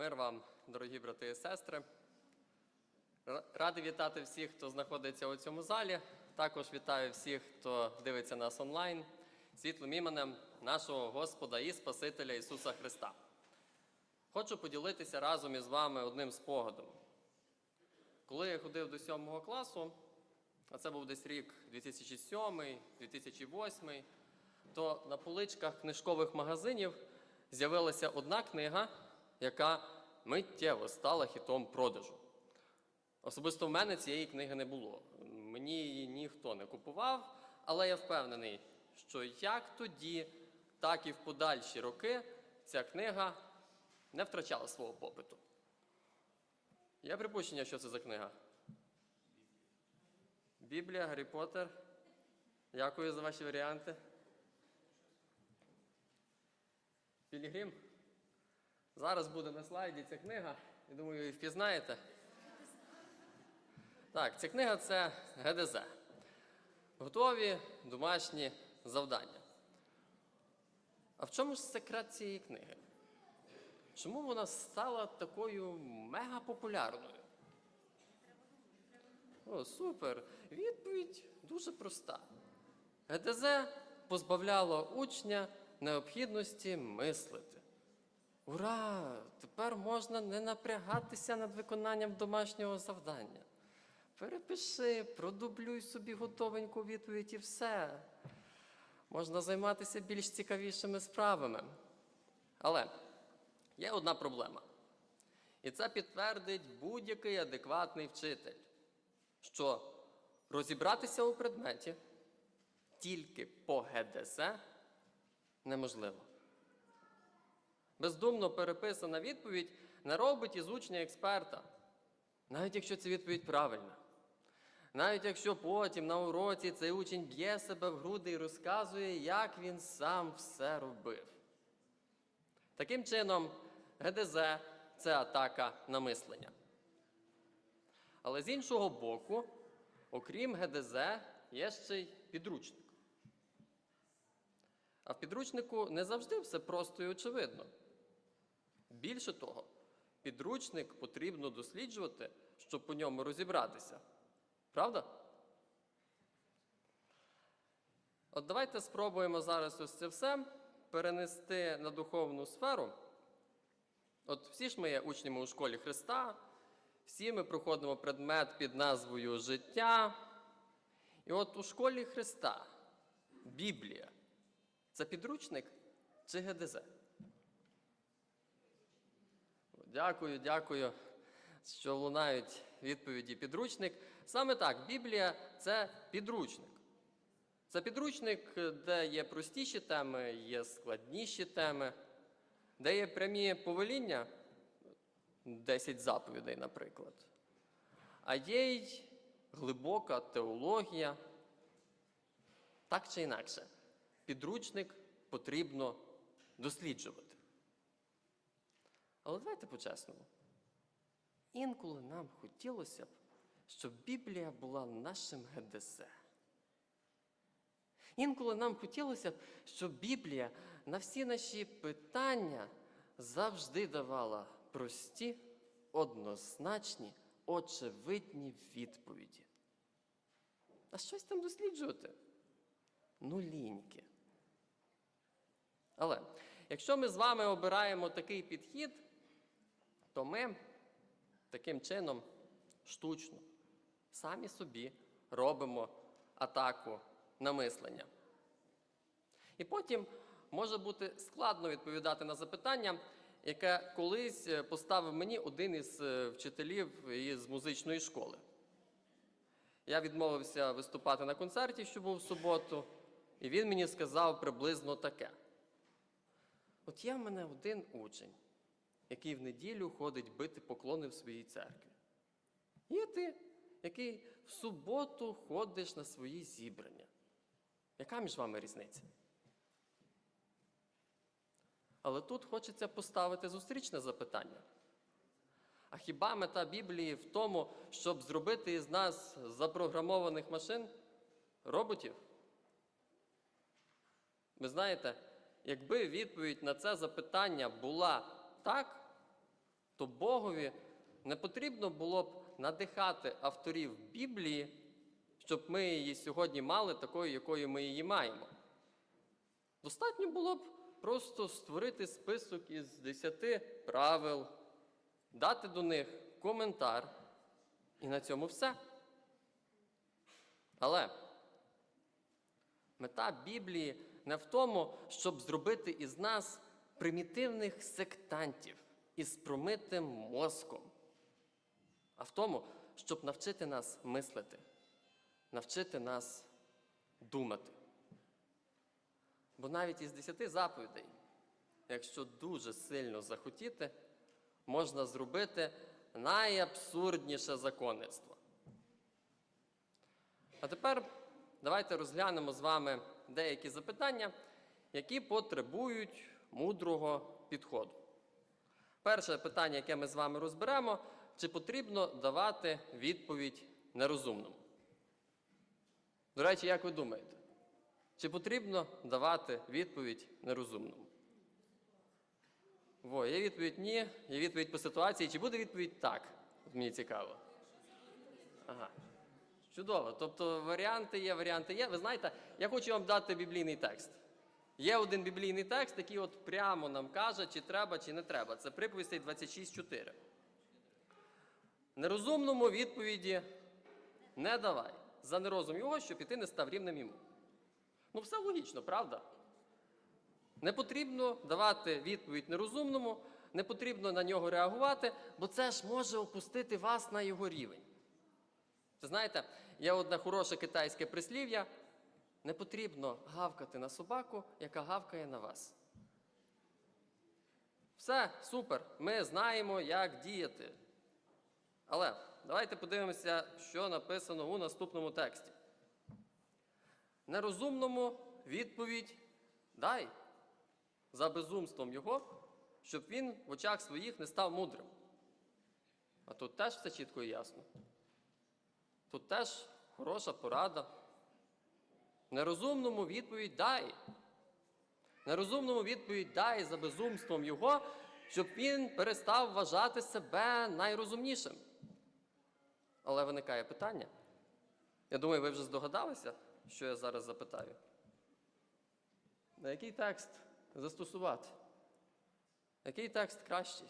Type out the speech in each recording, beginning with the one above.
Мир вам, дорогі брати і сестри. Ра- Радий вітати всіх, хто знаходиться у цьому залі. Також вітаю всіх, хто дивиться нас онлайн, світлим іменем нашого Господа і Спасителя Ісуса Христа. Хочу поділитися разом із вами одним спогадом. Коли я ходив до сьомого класу, а це був десь рік 2007-2008, то на поличках книжкових магазинів з'явилася одна книга, яка миттєво стала хітом продажу. Особисто в мене цієї книги не було. Мені її ніхто не купував, але я впевнений, що як тоді, так і в подальші роки ця книга не втрачала свого попиту. Є припущення, що це за книга? Біблія, Гаррі Поттер. Дякую за ваші варіанти. Пілігрім. Зараз буде на слайді ця книга. Я думаю, ви її впізнаєте. Так, ця книга це ГДЗ. Готові домашні завдання. А в чому ж секрет цієї книги? Чому вона стала такою мегапопулярною? О, супер! Відповідь дуже проста. ГДЗ позбавляло учня необхідності мислити. Ура! Тепер можна не напрягатися над виконанням домашнього завдання. Перепиши, продублюй собі готовеньку відповідь і все. Можна займатися більш цікавішими справами. Але є одна проблема. І це підтвердить будь-який адекватний вчитель, що розібратися у предметі тільки по ГДЗ неможливо. Бездумно переписана відповідь не робить із учня експерта, навіть якщо ця відповідь правильна. Навіть якщо потім на уроці цей учень б'є себе в груди і розказує, як він сам все робив. Таким чином, ГДЗ це атака на мислення. Але з іншого боку, окрім ГДЗ, є ще й підручник. А в підручнику не завжди все просто і очевидно. Більше того, підручник потрібно досліджувати, щоб по ньому розібратися. Правда? От давайте спробуємо зараз ось це все перенести на духовну сферу. От всі ж ми є учнями у школі Христа, всі ми проходимо предмет під назвою Життя. І от у школі Христа Біблія це підручник чи ГДЗ? Дякую, дякую, що лунають відповіді підручник. Саме так, Біблія це підручник. Це підручник, де є простіші теми, є складніші теми, де є прямі повеління, 10 заповідей, наприклад. А є й глибока теологія. Так чи інакше, підручник потрібно досліджувати. Але давайте по-чесному. Інколи нам хотілося б, щоб Біблія була нашим ГДЗ. Інколи нам хотілося б, щоб Біблія на всі наші питання завжди давала прості, однозначні, очевидні відповіді. А щось там досліджувати? Ну, ліньки. Але якщо ми з вами обираємо такий підхід, то ми таким чином штучно самі собі робимо атаку на мислення. І потім може бути складно відповідати на запитання, яке колись е, поставив мені один із е, вчителів із музичної школи. Я відмовився виступати на концерті, що був в суботу, і він мені сказав приблизно таке. От є в мене один учень, який в неділю ходить бити поклони в своїй церкві. Є ти, який в суботу ходиш на свої зібрання. Яка між вами різниця? Але тут хочеться поставити зустрічне запитання. А хіба мета Біблії в тому, щоб зробити із нас запрограмованих машин роботів? Ви знаєте, якби відповідь на це запитання була так, то Богові не потрібно було б надихати авторів Біблії, щоб ми її сьогодні мали такою, якою ми її маємо. Достатньо було б просто створити список із 10 правил, дати до них коментар, і на цьому все. Але мета Біблії не в тому, щоб зробити із нас примітивних сектантів із промитим мозком, а в тому, щоб навчити нас мислити, навчити нас думати. Бо навіть із десяти заповідей, якщо дуже сильно захотіти, можна зробити найабсурдніше законництво. А тепер давайте розглянемо з вами деякі запитання, які потребують мудрого підходу. Перше питання, яке ми з вами розберемо, чи потрібно давати відповідь нерозумному? До речі, як ви думаєте, чи потрібно давати відповідь нерозумному? Во, є відповідь ні, є відповідь по ситуації. Чи буде відповідь так? Мені цікаво. Ага. Чудово. Тобто варіанти є, варіанти є. Ви знаєте, я хочу вам дати біблійний текст. Є один біблійний текст, який от прямо нам каже, чи треба, чи не треба. Це приповістей 26.4. Нерозумному відповіді не давай. За нерозум його, щоб і ти не став рівним йому. Ну, все логічно, правда? Не потрібно давати відповідь нерозумному, не потрібно на нього реагувати, бо це ж може опустити вас на його рівень. Знаєте, є одне хороше китайське прислів'я: не потрібно гавкати на собаку, яка гавкає на вас. Все, супер, ми знаємо, як діяти. Але давайте подивимося, що написано у наступному тексті. Нерозумному відповідь дай за безумством його, щоб він в очах своїх не став мудрим. А тут теж все чітко і ясно. Тут теж хороша порада. Нерозумному відповідь дай. Нерозумному відповідь дай за безумством його, щоб він перестав вважати себе найрозумнішим. Але виникає питання. Я думаю, ви вже здогадалися, що я зараз запитаю. На який текст застосувати? Який текст кращий?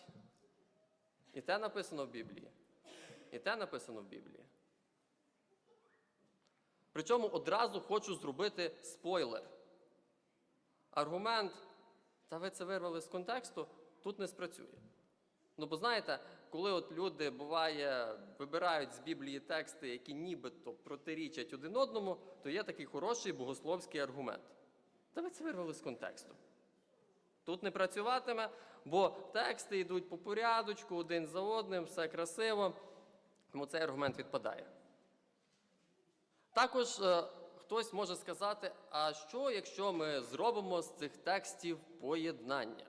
І те написано в Біблії, і те написано в Біблії. Причому одразу хочу зробити спойлер. Аргумент, та ви це вирвали з контексту, тут не спрацює. Ну, бо знаєте, коли от люди буває вибирають з Біблії тексти, які нібито протирічать один одному, то є такий хороший богословський аргумент. Та ви це вирвали з контексту. Тут не працюватиме, бо тексти йдуть по порядочку, один за одним, все красиво, тому цей аргумент відпадає. Також е, хтось може сказати, а що, якщо ми зробимо з цих текстів поєднання,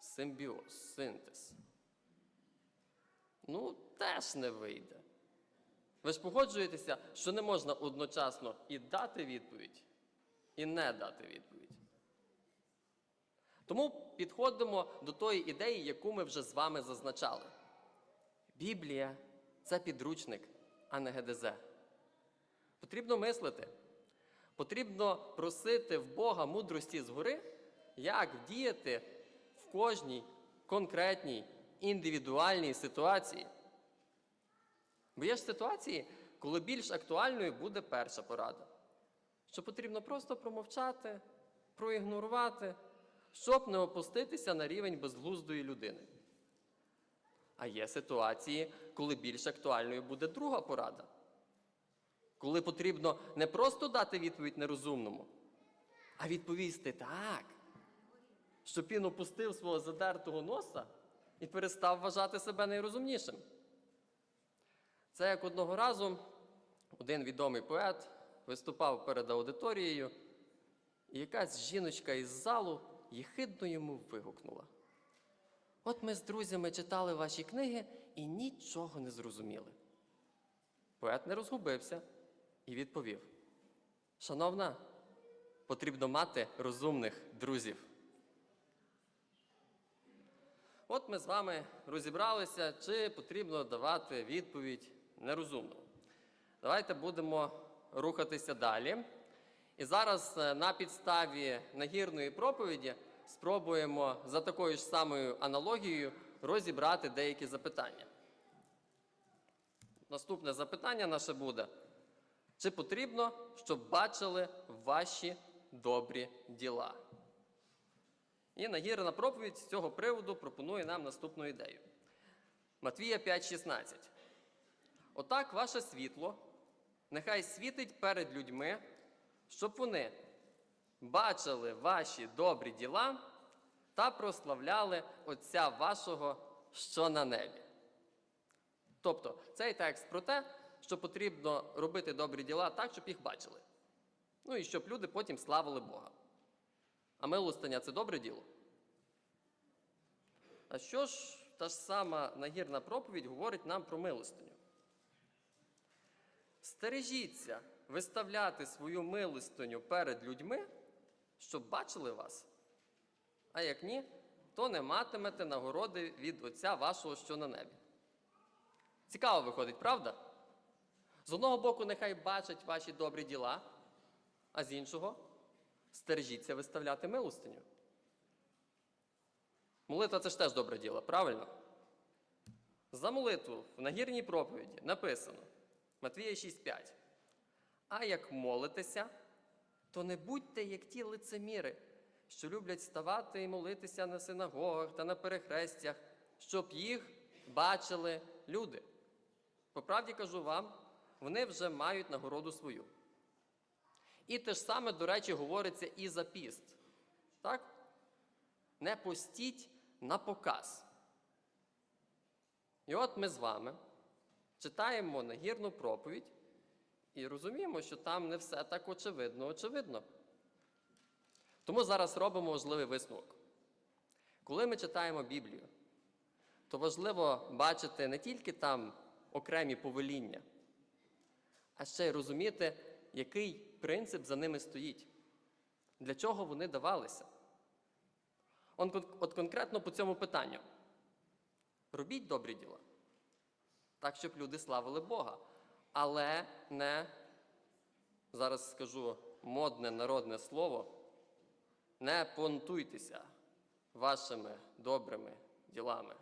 симбіоз, синтез? Ну, теж не вийде. Ви ж погоджуєтеся, що не можна одночасно і дати відповідь, і не дати відповідь. Тому підходимо до тої ідеї, яку ми вже з вами зазначали. Біблія це підручник, а не ГДЗ. Потрібно мислити. Потрібно просити в Бога мудрості згори, як діяти в кожній конкретній індивідуальній ситуації. Бо є ж ситуації, коли більш актуальною буде перша порада, що потрібно просто промовчати, проігнорувати, щоб не опуститися на рівень безглуздої людини. А є ситуації, коли більш актуальною буде друга порада. Коли потрібно не просто дати відповідь нерозумному, а відповісти так, щоб він опустив свого задертого носа і перестав вважати себе найрозумнішим. Це як одного разу один відомий поет виступав перед аудиторією, і якась жіночка із залу єхидно йому вигукнула. От ми з друзями читали ваші книги і нічого не зрозуміли. Поет не розгубився і відповів: Шановна, потрібно мати розумних друзів. От ми з вами розібралися, чи потрібно давати відповідь нерозумно. Давайте будемо рухатися далі. І зараз е, на підставі нагірної проповіді спробуємо за такою ж самою аналогією розібрати деякі запитання. Наступне запитання наше буде: чи потрібно, щоб бачили ваші добрі діла? І нагірна проповідь з цього приводу пропонує нам наступну ідею. Матвія 5,16. Отак ваше світло нехай світить перед людьми, щоб вони бачили ваші добрі діла та прославляли Отця вашого, що на небі. Тобто, цей текст про те, що потрібно робити добрі діла так, щоб їх бачили. Ну і щоб люди потім славили Бога. А милостиня це добре діло. А що ж та ж сама нагірна проповідь говорить нам про милостиню? Стережіться виставляти свою милостиню перед людьми, щоб бачили вас. А як ні, то не матимете нагороди від Отця вашого, що на небі. Цікаво виходить, правда? З одного боку, нехай бачать ваші добрі діла, а з іншого стережіться виставляти милостиню. Молитва це ж теж добре діло, правильно? За молитву в нагірній проповіді написано Матвія 6,5. А як молитеся, то не будьте як ті лицеміри, що люблять ставати і молитися на синагогах та на перехрестях, щоб їх бачили люди. По правді кажу вам, вони вже мають нагороду свою. І те ж саме, до речі, говориться і за піст. Так? Не постіть на показ. І от ми з вами читаємо нагірну проповідь і розуміємо, що там не все так очевидно, очевидно. Тому зараз робимо важливий висновок. Коли ми читаємо Біблію, то важливо бачити не тільки там окремі повеління, а ще й розуміти, який принцип за ними стоїть, для чого вони давалися. От конкретно по цьому питанню. Робіть добрі діла, так, щоб люди славили Бога. Але не, зараз скажу модне народне слово, не понтуйтеся вашими добрими ділами.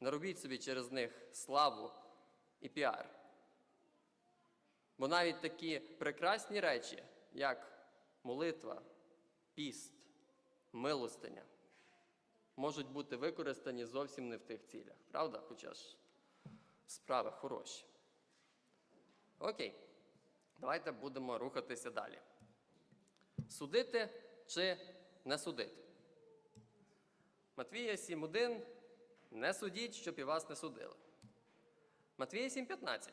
Не робіть собі через них славу і піар. Бо навіть такі прекрасні речі, як молитва, піст, милостиня, можуть бути використані зовсім не в тих цілях, правда? Хоча ж справи хороші. Окей, давайте будемо рухатися далі. Судити чи не судити? Матвія 7.1. Не судіть, щоб і вас не судили. Матвія 7.15.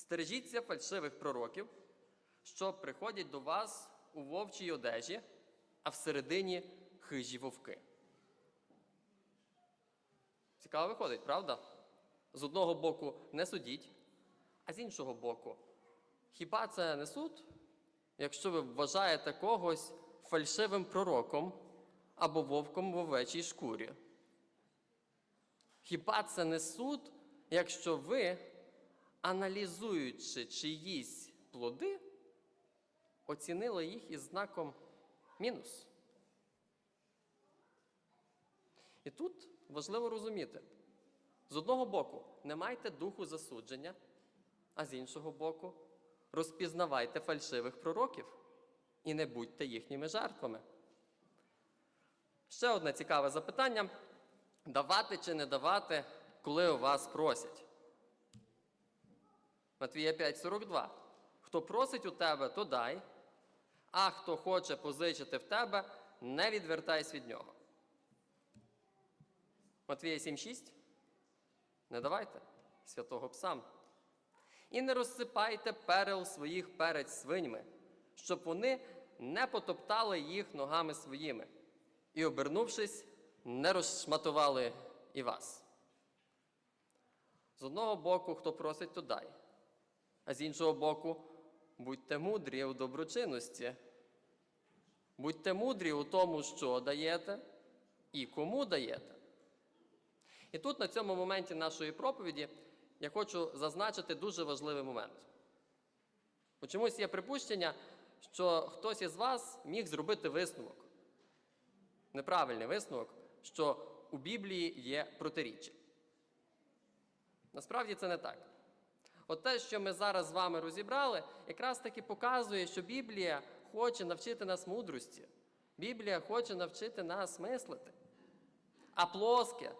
Стережіться фальшивих пророків, що приходять до вас у вовчій одежі, а всередині хижі вовки. Цікаво виходить, правда? З одного боку не судіть, а з іншого боку, хіба це не суд, якщо ви вважаєте когось фальшивим пророком або вовком в овечій шкурі? Хіба це не суд, якщо ви, аналізуючи чиїсь плоди, оцінили їх із знаком мінус? І тут важливо розуміти: з одного боку, не майте духу засудження, а з іншого боку, розпізнавайте фальшивих пророків і не будьте їхніми жертвами. Ще одне цікаве запитання: давати чи не давати, коли у вас просять? Матвія 5,42. Хто просить у тебе, то дай, а хто хоче позичити в тебе, не відвертайся від нього. Матвія 7,6. Не давайте святого псам. І не розсипайте перел своїх перед свиньми, щоб вони не потоптали їх ногами своїми, і, обернувшись, не розшматували і вас. З одного боку, хто просить, то дай, а з іншого боку, будьте мудрі у доброчинності. Будьте мудрі у тому, що даєте і кому даєте. І тут, на цьому моменті нашої проповіді, я хочу зазначити дуже важливий момент. Бо чомусь є припущення, що хтось із вас міг зробити висновок. Неправильний висновок, що у Біблії є протиріччя. Насправді це не так. От те, що ми зараз з вами розібрали, якраз таки показує, що Біблія хоче навчити нас мудрості. Біблія хоче навчити нас мислити. А плоске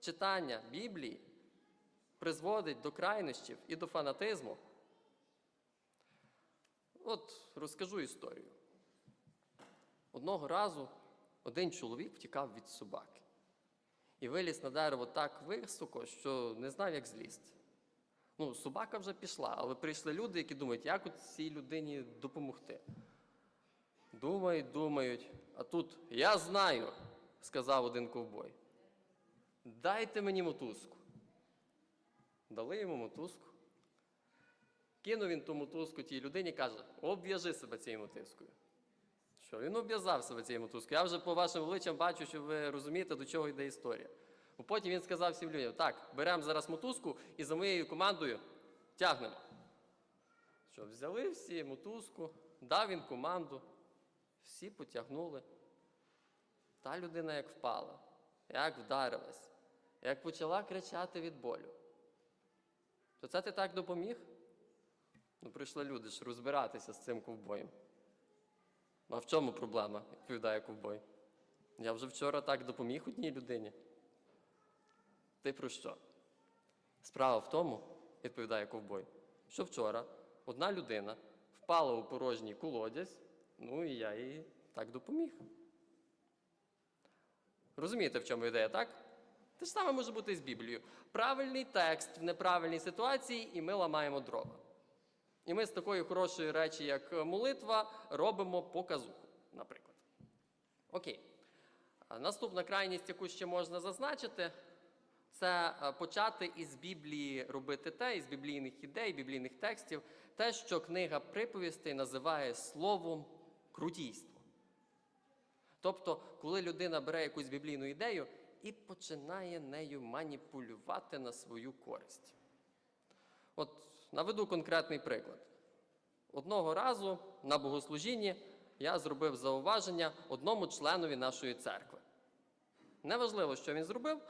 читання Біблії призводить до крайнощів і до фанатизму. От розкажу історію. Одного разу один чоловік втікав від собаки і виліз на дерево так високо, що не знав, як злізти. Ну, собака вже пішла, але прийшли люди, які думають, як от цій людині допомогти. Думають, думають, а тут я знаю, сказав один ковбой. Дайте мені мотузку. Дали йому мотузку. Кинув він ту мотузку тій людині каже, обв'яжи себе цією мотузкою. Що він обв'язав себе цією мотузкою. Я вже по вашим обличчям бачу, що ви розумієте, до чого йде історія. Бо потім він сказав всім людям: так, беремо зараз мотузку і за моєю командою тягнемо. Що взяли всі мотузку, дав він команду, всі потягнули. Та людина як впала, як вдарилась, як почала кричати від болю. То це ти так допоміг? Ну, прийшли люди ж розбиратися з цим ковбоєм. Ну, а в чому проблема? відповідає ковбой. Я вже вчора так допоміг одній людині. Ти про що? Справа в тому, відповідає ковбой, що вчора одна людина впала у порожній колодязь, ну і я їй так допоміг. Розумієте, в чому ідея, так? Те ж саме може бути і з Біблією. Правильний текст в неправильній ситуації, і ми ламаємо дрова. І ми з такої хорошої речі, як молитва, робимо показуху, наприклад. Окей. Наступна крайність, яку ще можна зазначити, це е, почати із Біблії робити те, із біблійних ідей, біблійних текстів, те, що книга приповістей називає словом крутійство. Тобто, коли людина бере якусь біблійну ідею і починає нею маніпулювати на свою користь. От наведу конкретний приклад. Одного разу на богослужінні я зробив зауваження одному членові нашої церкви. Неважливо, що він зробив,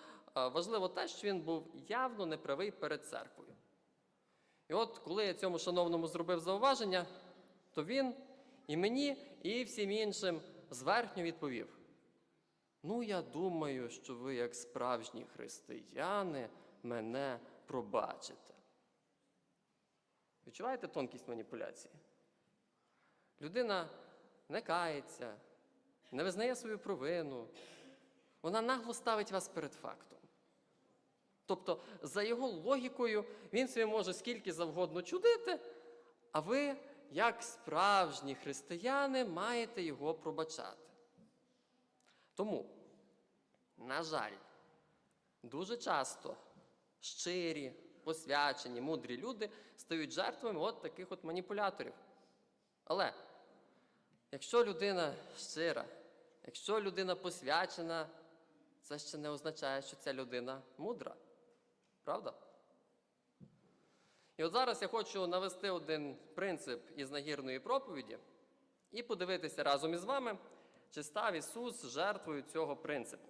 важливо те, що він був явно неправий перед церквою. І от коли я цьому шановному зробив зауваження, то він і мені, і всім іншим зверхньо відповів: Ну, я думаю, що ви, як справжні християни, мене пробачите. Відчуваєте тонкість маніпуляції? Людина не кається, не визнає свою провину. Вона нагло ставить вас перед фактом. Тобто, за його логікою, він собі може скільки завгодно чудити, а ви, як справжні християни, маєте його пробачати. Тому, на жаль, дуже часто щирі, посвячені, мудрі люди стають жертвами от таких от маніпуляторів. Але якщо людина щира, якщо людина посвячена, це ще не означає, що ця людина мудра. Правда? І от зараз я хочу навести один принцип із нагірної проповіді і подивитися разом із вами, чи став Ісус жертвою цього принципу.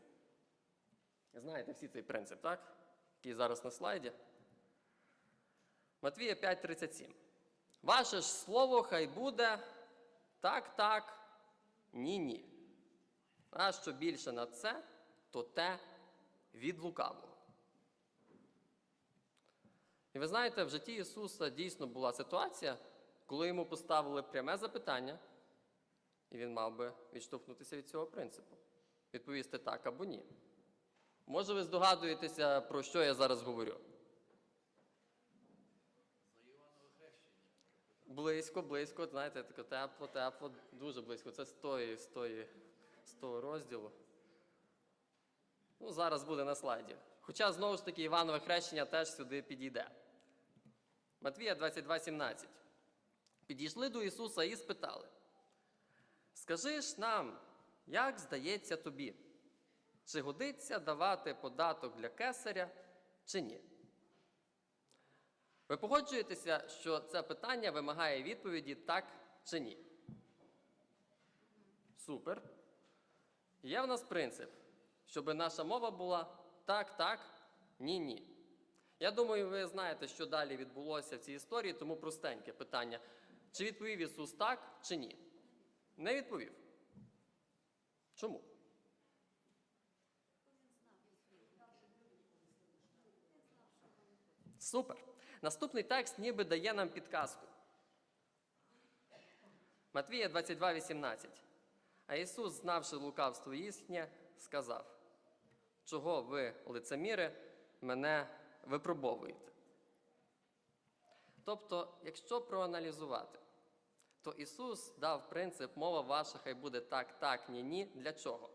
Знаєте всі цей принцип, так? Який зараз на слайді. Матвія 5:37. Ваше ж слово хай буде так, так, ні, ні. А що більше на це, то те від лукавого. І ви знаєте, в житті Ісуса дійсно була ситуація, коли йому поставили пряме запитання, і він мав би відштовхнутися від цього принципу, відповісти так або ні. Може, ви здогадуєтеся, про що я зараз говорю? Близько, близько, знаєте, таке тепло, тепло, дуже близько. Це з тої, з тої, з того розділу. Ну, зараз буде на слайді. Хоча, знову ж таки, Іванове хрещення теж сюди підійде. Матвія 22,17. Підійшли до Ісуса і спитали: Скажи ж нам, як здається тобі, чи годиться давати податок для кесаря, чи ні. Ви погоджуєтеся, що це питання вимагає відповіді так чи ні? Супер. Є в нас принцип, щоб наша мова була так, так, ні, ні. Я думаю, ви знаєте, що далі відбулося в цій історії, тому простеньке питання. Чи відповів Ісус так, чи ні? Не відповів. Чому? Супер. Наступний текст ніби дає нам підказку. Матвія 22, 18. А Ісус, знавши лукавство їхнє, сказав: Чого ви, лицеміри, мене випробовуєте? Тобто, якщо проаналізувати, то Ісус дав принцип мова ваша, хай буде так, так, ні, ні. Для чого?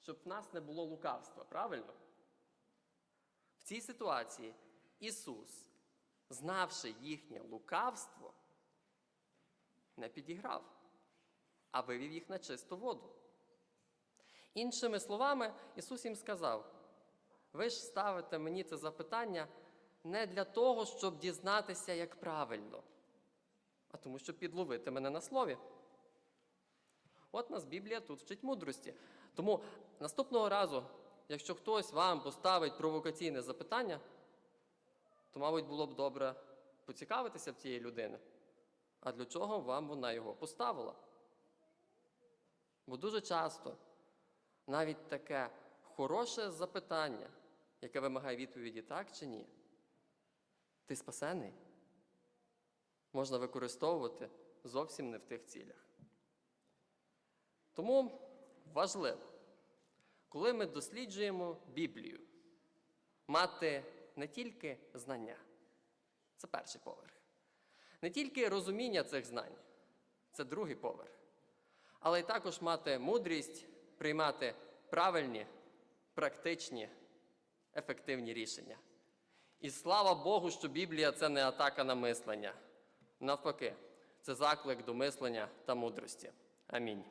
Щоб в нас не було лукавства, правильно? В цій ситуації Ісус, знавши їхнє лукавство, не підіграв, а вивів їх на чисту воду. Іншими словами, Ісус їм сказав: ви ж ставите мені це запитання не для того, щоб дізнатися, як правильно, а тому, щоб підловити мене на слові. От нас Біблія тут вчить мудрості. Тому наступного разу, якщо хтось вам поставить провокаційне запитання, то, мабуть, було б добре поцікавитися в цієї людини. А для чого вам вона його поставила? Бо дуже часто навіть таке хороше запитання, яке вимагає відповіді так чи ні, ти спасений, можна використовувати зовсім не в тих цілях. Тому важливо, коли ми досліджуємо Біблію, мати не тільки знання, це перший поверх, не тільки розуміння цих знань, це другий поверх, але й також мати мудрість приймати правильні, практичні, ефективні рішення. І слава Богу, що Біблія це не атака на мислення. Навпаки, це заклик до мислення та мудрості. Амінь.